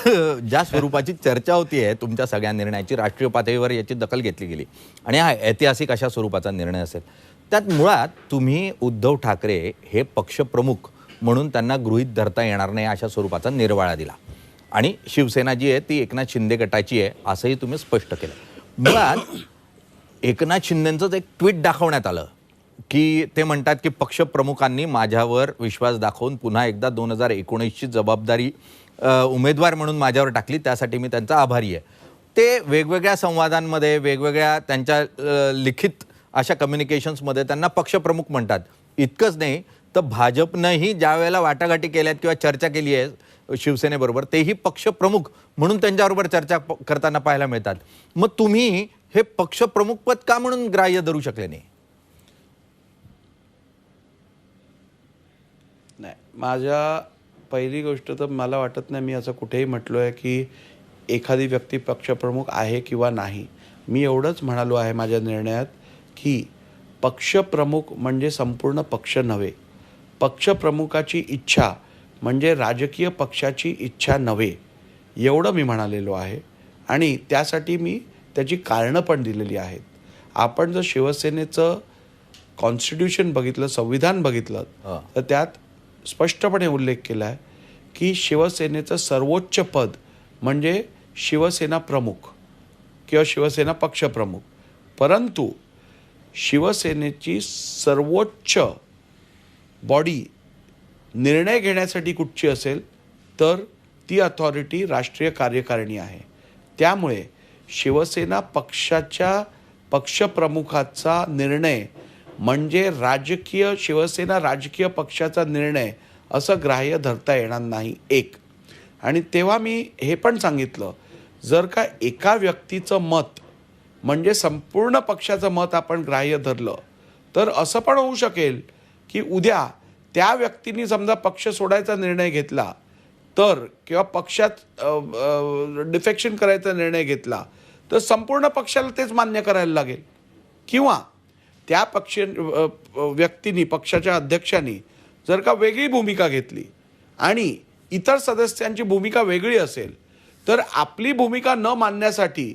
ज्या स्वरूपाची चर्चा होती आहे तुमच्या सगळ्या निर्णयाची राष्ट्रीय पातळीवर याची दखल घेतली गेली. आणि हा ऐतिहासिक अशा स्वरूपाचा निर्णय असेल. त्यात मुळात तुम्ही उद्धव ठाकरे हे पक्षप्रमुख म्हणून त्यांना गृहीत धरता येणार नाही अशा स्वरूपाचा निर्वाळा दिला. आणि शिवसेना जी आहे ती एकनाथ शिंदे गटाची आहे असंही तुम्ही स्पष्ट केलं. मुळात एकनाथ शिंदेंचंच एक ट्विट दाखवण्यात आलं की ते म्हणतात की पक्षप्रमुखांनी माझ्यावर विश्वास दाखवून पुन्हा एकदा दोन हजार एकोणीसची जबाबदारी उमेदवार म्हणून माझ्यावर टाकली त्यासाठी मी त्यांचा आभारी आहे. ते वेगवेगळ्या संवादांमध्ये वेगवेगळ्या त्यांच्या लिखित अशा कम्युनिकेशन्समध्ये त्यांना पक्षप्रमुख म्हणतात. इतकंच नाही तर भाजपनंही ज्या वेळेला वाटाघाटी केल्यात किंवा चर्चा केली आहे शिवसेनेबरोबर तेही पक्षप्रमुख म्हणून त्यांच्याबरोबर चर्चा करताना पाहायला मिळतात. मग तुम्ही हे पक्षप्रमुख पद का म्हणून ग्राह्य धरू शकले नाही? नाही माझ्या पहिली गोष्ट तर मला वाटत नाही मी असं कुठेही म्हटलो आहे की एखादी व्यक्ती पक्षप्रमुख आहे किंवा नाही. मी एवढंच म्हणालो आहे माझ्या निर्णयात की पक्षप्रमुख म्हणजे संपूर्ण पक्ष नव्हे. पक्षप्रमुखाची इच्छा म्हणजे राजकीय पक्षाची इच्छा नव्हे एवढं मी म्हणालेलो आहे. आणि त्यासाठी मी त्याची कारणं पण दिलेली आहेत. आपण जर शिवसेनेचं कॉन्स्टिट्यूशन बघितलं संविधान बघितलं. तर त्यात स्पष्टपणे उल्लेख केला आहे की शिवसेनेचं सर्वोच्च पद म्हणजे शिवसेना प्रमुख किंवा शिवसेना पक्षप्रमुख. परंतु शिवसेनेची सर्वोच्च बॉडी निर्णय घेण्यासाठी कुठची असेल तर ती अथॉरिटी राष्ट्रीय कार्यकारिणी आहे. त्यामुळे शिवसेना पक्षाच्या पक्षप्रमुखाचा निर्णय म्हणजे राजकीय शिवसेना राजकीय पक्षाचा निर्णय असं ग्राह्य धरता येणार नाही एक. आणि तेव्हा मी हे पण सांगितलं जर का एका व्यक्तीचं मत म्हणजे संपूर्ण पक्षाचं मत आपण ग्राह्य धरलं तर असं पण होऊ शकेल की उद्या त्या व्यक्तीने समजा पक्ष सोडायचा निर्णय घेतला तर किंवा पक्षात डिफेक्शन करायचा निर्णय घेतला तर संपूर्ण पक्षाला तेच मान्य करायला लागेल. किंवा त्या पक्ष व्यक्तीनी पक्षाच्या अध्यक्षांनी जर का वेगळी भूमिका घेतली आणि इतर सदस्यांची भूमिका वेगळी असेल तर आपली भूमिका न मानण्यासाठी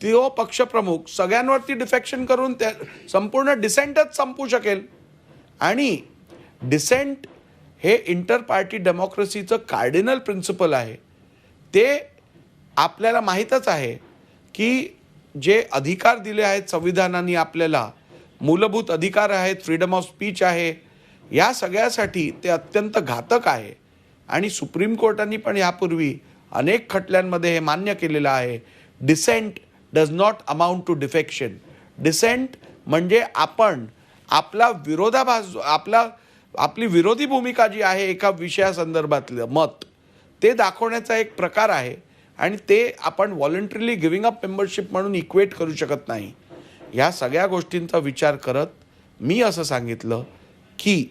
तो पक्षप्रमुख सगळ्यांवरती डिफेक्शन करून त्या संपूर्ण डिसेंटच संपू शकेल. आणि डिसेंट हे इंटर पार्टी डेमोक्रेसीचं कार्डिनल प्रिन्सिपल आहे. ते आपल्याला माहीतच आहे की जे अधिकार दिले आहेत संविधानाने आपल्याला मूलभूत अधिकार आहेत फ्रीडम ऑफ स्पीच आहे या सगळ्यासाठी ते अत्यंत घातक आहे. आणि सुप्रीम कोर्टाने पण यापूर्वी अनेक खटल्यांमध्ये हे मान्य केलेलं आहे. Dissent does not amount to defection dissent म्हणजे आपण आपला विरोधाभास आपला आपली विरोधी भूमिका जी आहे एका विषयासंदर्भातलं मत ते दाखवण्याचा एक प्रकार आहे. आणि ते आपण व्हॉलंटरीली गिविंग अप मेंबरशिप म्हणून इक्वेट करू शकत नाही. ह्या सगळ्या गोष्टींचा विचार करत मी असं सांगितलं की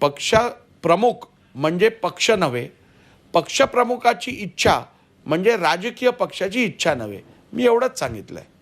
पक्ष प्रमुख म्हणजे पक्ष नव्हे पक्षप्रमुखाची इच्छा म्हणजे राजकीय पक्षाची इच्छा नव्हे. मी एवढंच सांगितलं आहे